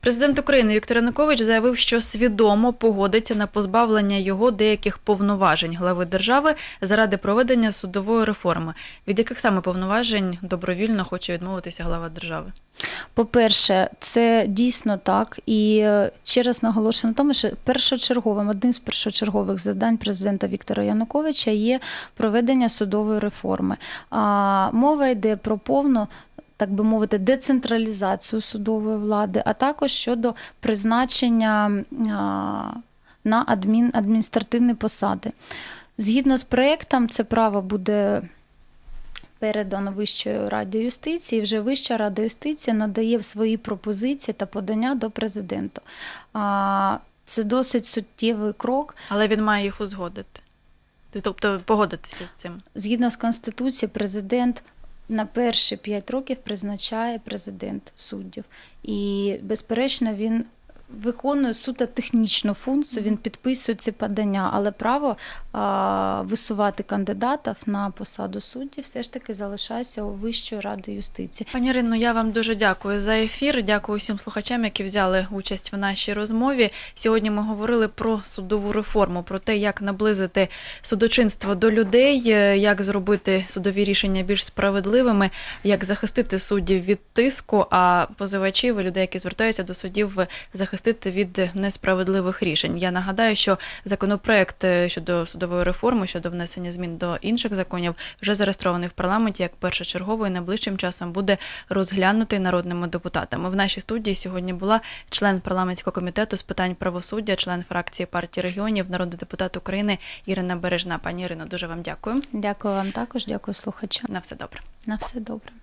Президент України Віктор Янукович заявив, що свідомо погодиться на позбавлення його деяких повноважень глави держави заради проведення судової реформи. Від яких саме повноважень добровільно хоче відмовитися глава держави? По-перше, це дійсно так. І е, ще раз наголошую на тому, що першочерговим, одним з першочергових завдань президента Віктора Януковича є проведення судової реформи. А мова йде про повну. Так би мовити, децентралізацію судової влади, а також щодо призначення на адмін, адміністративні посади. Згідно з проєктом, це право буде передано Вищої раді юстиції. Вже Вища рада юстиції надає свої пропозиції та подання до президента. Це досить суттєвий крок. Але він має їх узгодити. Тобто погодитися з цим. Згідно з Конституцією, президент на перші п'ять років призначає президент суддів. І, безперечно, він. Виконує суто технічну функцію, він підписує ці подання, але право а, висувати кандидатів на посаду суддів все ж таки залишається у Вищої ради юстиції. Пані Ірино, я вам дуже дякую за ефір. Дякую всім слухачам, які взяли участь в нашій розмові. Сьогодні ми говорили про судову реформу, про те, як наблизити судочинство до людей, е, як зробити судові рішення більш справедливими, як захистити суддів від тиску, а позивачів і людей, які звертаються до суддів, захистити від несправедливих рішень. Я нагадаю, що законопроект е, щодо судової реформи, щодо внесення змін до інших законів, вже зареєстрований в парламенті як першочерговий. Найближчим часом буде розглянутий народними депутатами. В нашій студії сьогодні була член парламентського комітету з питань правосуддя, член фракції партії регіонів, народний депутат України Ірина Бережна. Пані Ірино, дуже вам дякую. Дякую вам також, дякую слухачам. На все добре. На все добре.